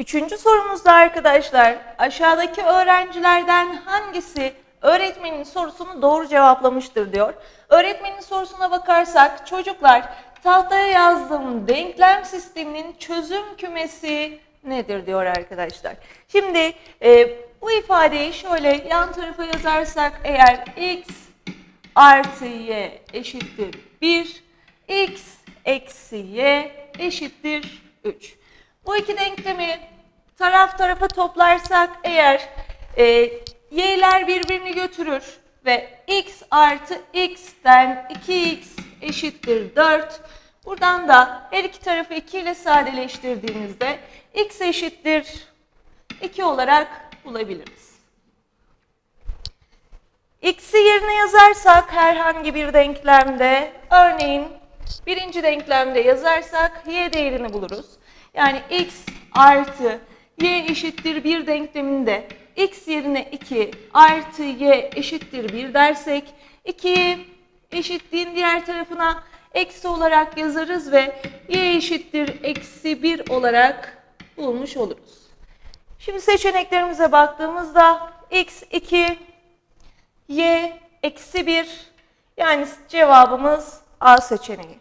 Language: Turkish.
Üçüncü sorumuzda arkadaşlar aşağıdaki öğrencilerden hangisi öğretmenin sorusunu doğru cevaplamıştır diyor. Öğretmenin sorusuna bakarsak çocuklar tahtaya yazdığım denklem sisteminin çözüm kümesi nedir diyor arkadaşlar. Şimdi e, bu ifadeyi şöyle yan tarafa yazarsak eğer x artı y eşittir 1, x eksi y eşittir 3. Bu iki denklemi taraf tarafa toplarsak eğer e, y'ler birbirini götürür ve x artı x'ten 2x eşittir 4. Buradan da her iki tarafı 2 ile sadeleştirdiğimizde x eşittir 2 olarak bulabiliriz. X'i yerine yazarsak herhangi bir denklemde, örneğin birinci denklemde yazarsak y değerini buluruz. Yani x artı y eşittir 1 denkleminde x yerine 2 artı y eşittir 1 dersek 2'yi eşitliğin diğer tarafına eksi olarak yazarız ve y eşittir eksi 1 olarak bulmuş oluruz. Şimdi seçeneklerimize baktığımızda x 2, y eksi 1 yani cevabımız A seçeneği.